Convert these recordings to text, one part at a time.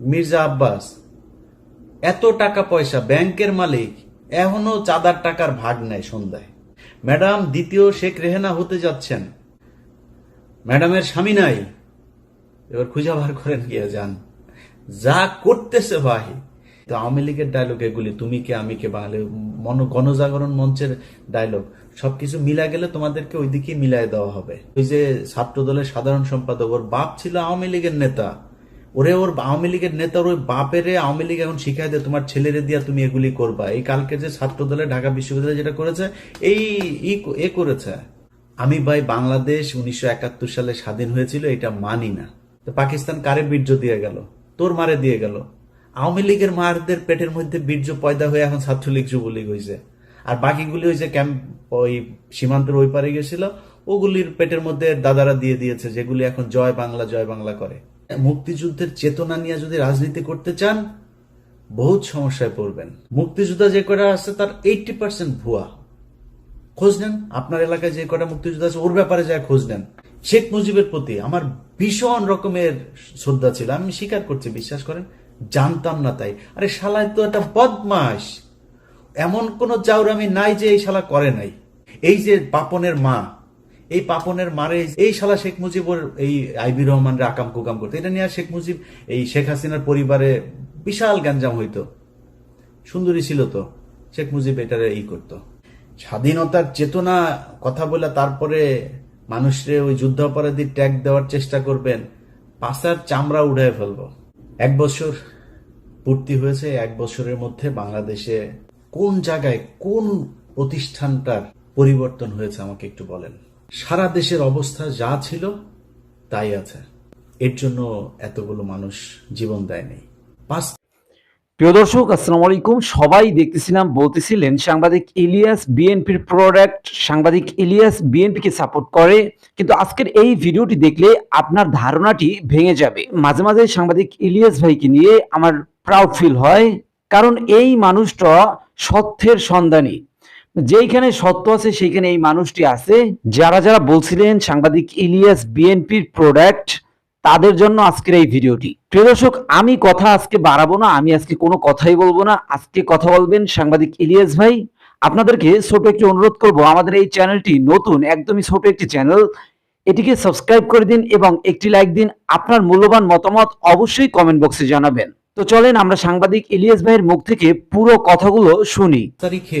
মির্জা আব্বাস, এত টাকা পয়সা ব্যাংকের মালিক, এখনও চাঁদার টাকার ভাগ নেয় সন্ধ্যায়। ম্যাডাম, দ্বিতীয় শেখ রেহেনা হতে যাচ্ছেন। ম্যাডামের স্বামী নাই। এবার খুঁজা বার করেন গিয়ে যান যা করতেছে ভাই। তো আওয়ামী লীগের ডায়লগ এগুলি, তুমি কে, আমি কে বাঙালি মন, গণজাগরণ মঞ্চের ডায়লগ সবকিছু মিলা গেলে তোমাদেরকে ওইদিকে মিলাই দেওয়া হবে। ওই যে ছাত্র দলের সাধারণ সম্পাদক, ওর বাপ ছিল আওয়ামী লীগের নেতা। ওরে ওর আওয়ামী লীগের নেতার ওই বাপেরে আওয়ামী লীগ এখন শিখাই দেয় তোমার ছেলেরে দিয়া তুমি এগুলি করবা। এই কালকে যে ছাত্র দলে ঢাকা বিশ্ববিদ্যালয় যেটা করেছে, এই এ করেছে। আমি ভাই বাংলাদেশ উনিশশো একাত্তর সালে স্বাধীন হয়েছিল, এটা মানি না। তো পাকিস্তান কারে বীর্য দিয়ে গেল? তোর মারে দিয়ে গেল? আওয়ামী লীগের মারদের পেটের মধ্যে বীর্য পয়দা হয়ে এখন ছাত্রলীগ যুবলীগ হয়েছে আর বাকিগুলি ওই যে ক্যাম্প, ওই সীমান্তের ওই পারে গেছিল, ওগুলির পেটের মধ্যে দাদারা দিয়ে দিয়েছে, যেগুলি এখন জয় বাংলা জয় বাংলা করে। মুক্তিযুদ্ধের চেতনা নিয়ে যদি রাজনীতি করতে চান, বহুত সমস্যায় পড়বেন। মুক্তিযোদ্ধা যে কটা আছে, তার এইটটি পার্সেন্ট ভুয়া। খোঁজ নেন, আপনার এলাকায় যে কটা মুক্তিযোদ্ধা আছে, ওর ব্যাপারে যায় খোঁজ নেন। শেখ মুজিবের প্রতি আমার ভীষণ রকমের শ্রদ্ধা ছিল। আমি স্বীকার করছি, বিশ্বাস করেন, জানতাম না তাই। আরে শালায় তো একটা বদমাস এমন কোন চাউরামি নাই যে এই শালা করে নাই। এই যে পাপনের মা এই পাপনের মারে, এই শালা শেখ মুজিবর এই আইবি রহমানরে আকাম কুকাম করতো। এটা নিয়ে শেখ মুজিব এই শেখ হাসিনার পরিবারে বিশাল গ্যাঞ্জাম হইতো। সুন্দরী ছিল তো। শেখ মুজিব এটারে ই করতো। স্বাধীনতার চেতনা কথা বলে তারপরে মানুষরে ওই যুদ্ধাপরাধী ট্যাগ দেওয়ার চেষ্টা করবেন পাশার চামড়া উড়ায় ফেলব। এক বছর পূর্তি হয়েছে, এক বছরের মধ্যে বাংলাদেশে কোন জায়গায় কোন প্রতিষ্ঠানটার পরিবর্তন হয়েছে আমাকে একটু বলেন। সারা দেশের অবস্থা যা ছিল, তাই আছে। এর জন্য এতগুলো মানুষ জীবন দেয়নি। পাঁচ প্রিয় দর্শক, আসসালামু আলাইকুম। সবাই দেখতেছিলাম, বলতেছিলেন সাংবাদিক ইলিয়াস বিএনপির প্রোডাক্ট সাংবাদিক ইলিয়াস বিএনপিকে সাপোর্ট করে। কিন্তু আজকের এই ভিডিওটি দেখলে আপনার ধারণাটি ভেঙে যাবে। মাঝে মাঝে সাংবাদিক ইলিয়াস ভাইকে নিয়ে আমার প্রাউড ফিল হয়, কারণ এই মানুষটা সত্যের সন্ধানী। যেইখানে সত্য আছে, সেইখানে এই মানুষটি আছে। যারা যারা বলছিলেন সাংবাদিক ইলিয়াস বিএনপির প্রোডাক্ট তাদের জন্য আজকের এই ভিডিওটি। প্রিয় দর্শক, আমি কথা আজকে বাড়াবো না, আমি আজকে কোনো কথাই বলব না। আজকে কথা বলবেন সাংবাদিক ইলিয়াস ভাই। আপনাদেরকে ছোট একটি অনুরোধ করব, আমাদের এই চ্যানেলটি নতুন, একদমই ছোট একটি চ্যানেল। এটিকে সাবস্ক্রাইব করে দিন এবং একটি লাইক দিন। আপনার মূল্যবান মতামত অবশ্যই কমেন্ট বক্সে জানাবেন। তো চলেন আমরা সাংবাদিক ইলিয়াস ভাইয়ের মুখ থেকে পুরো কথাগুলো শুনি। তারিখে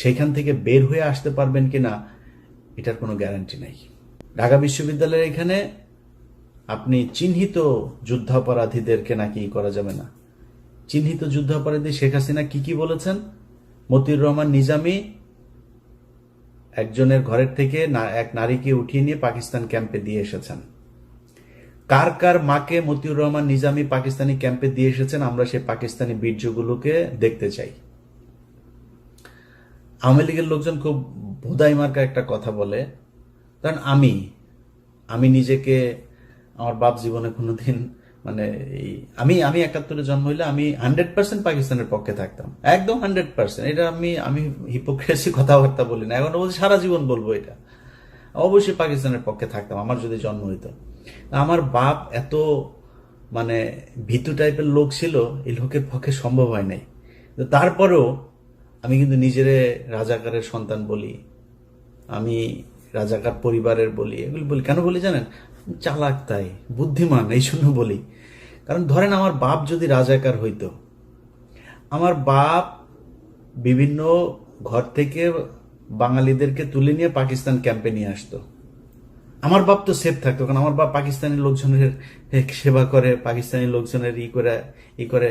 সেখান থেকে বের হয়ে আসতে পারবেন কিনা, এটার কোনো গ্যারান্টি নাই। ঢাকা বিশ্ববিদ্যালয়ের এখানে আপনি চিহ্নিত যুদ্ধাপরাধীদেরকে নাকি করা যাবে না। চিহ্নিত যুদ্ধাপরাধী শেখ হাসিনা কি কি বলেছেন? মতিউর রহমান নিজামি একজনের ঘরের থেকে এক নারীকে উঠিয়ে নিয়ে পাকিস্তান ক্যাম্পে দিয়ে এসেছেন। কার কার মাকে মতিউর রহমান নিজামী পাকিস্তানি ক্যাম্পে দিয়ে এসেছেন, আমরা সেই পাকিস্তানি বীর্যগুলোকে দেখতে চাই। আওয়ামী লীগের লোকজন খুব ভোদাই মার্কা একটা কথা বলে, কারণ আমি আমি নিজেকে, আমার বাপ জীবনে কোনোদিন মানে এই, আমি আমি একাত্তরে জন্ম হইলে আমি হান্ড্রেড পার্সেন্ট পাকিস্তানের পক্ষে থাকতাম। একদম হান্ড্রেড পার্সেন্ট এটা আমি আমি হিপোক্রেসি কথাবার্তা বলি না। এখন বলছি সারা জীবন বলব এটা। অবশ্যই পাকিস্তানের পক্ষে থাকতাম, আমার যদি জন্ম হইতো। আমার বাপ এত মানে ভীতু টাইপের লোক ছিল, এই লোকের পক্ষে সম্ভব হয় নাই। তারপরেও আমি কিন্তু নিজেরে রাজাকারের সন্তান বলি, আমি রাজাকার পরিবারের বলি, এগুলি বলি। কেন বলি জানেন? চালাক তাই, বুদ্ধিমান, এই জন্য বলি। কারণ ধরেন আমার বাপ যদি রাজাকার হইতো, আমার বাপ বিভিন্ন ঘর থেকে বাঙালিদেরকে তুলে নিয়ে পাকিস্তান ক্যাম্পে নিয়ে আসতো। আমার বাপ তো সেফ থাকতো, কারণ আমার বাপ পাকিস্তানি লোকজনের সেবা করে, পাকিস্তানি লোকজনের ই করে ই করে।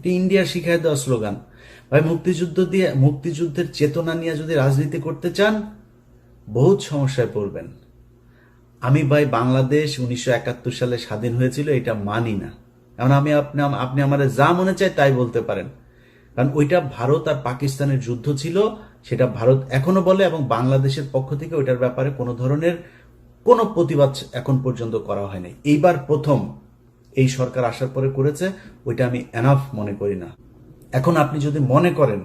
এটি ইন্ডিয়ার শিখায় দেওয়া স্লোগান। ভাই, মুক্তিযুদ্ধ দিয়ে, মুক্তিযুদ্ধের চেতনা নিয়ে যদি রাজনীতি করতে চান, বহুত সমস্যায় পড়বেন। আমি ভাই, বাংলাদেশ উনিশশো একাত্তর সালে স্বাধীন হয়েছিল, এটা মানি না। এখন আমি আপনি আপনি আমার যা মনে চায় তাই বলতে পারেন। কারণ ওইটা ভারত আর পাকিস্তানের যুদ্ধ ছিল, সেটা ভারত এখনও বলে এবং বাংলাদেশের পক্ষ থেকে ওইটার ব্যাপারে কোনো ধরনের কোনো প্রতিবাদ এখন পর্যন্ত করা হয়নি। এইবার প্রথম এই সরকার আসার পরে করেছে, ওইটা আমি এনাফ মনে করি না। এখন আপনি যদি মনে করেন,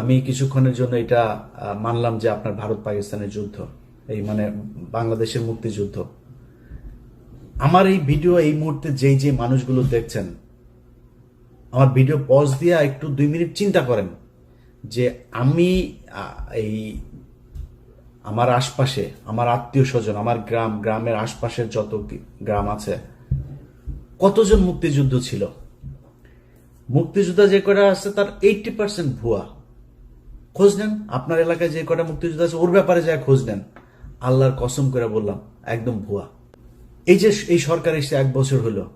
আমি কিছুক্ষণের জন্য এটা মানলাম যে আপনার ভারত পাকিস্তানের যুদ্ধ, এই মানে বাংলাদেশের মুক্তিযুদ্ধ। আমার এই ভিডিও এই মুহূর্তে যেই যে মানুষগুলো দেখছেন, আমার ভিডিও পজ দিয়ে একটু দুই মিনিট চিন্তা করেন যে আমি এই আমার আশপাশে, আমার আত্মীয় স্বজন, আমার গ্রাম, গ্রামের আশপাশের যত গ্রাম আছে কতজন মুক্তিযুদ্ধ ছিল? মুক্তিযোদ্ধা যে কটা আছে, তার এইটটি পার্সেন্ট ভুয়া। খোঁজ নেন, আপনার এলাকায় যে কটা মুক্তিযোদ্ধা আছে, ওর ব্যাপারে যা খোঁজ নেন। আল্লাহর কসম করে বললাম, একদম ভুয়া। এই যে এই সরকার এসে এক বছর হলো।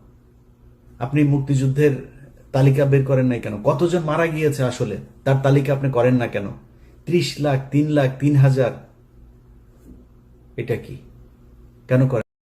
আপনি মুক্তিযুদ্ধের তালিকা বের করেন নাই কেন? কতজন মারা গিয়েছে আসলে? তার তালিকা আপনি করেন না কেন? ত্রিশ লাখ, তিন লাখ, তিন হাজার। এটা কি? কেন করেন?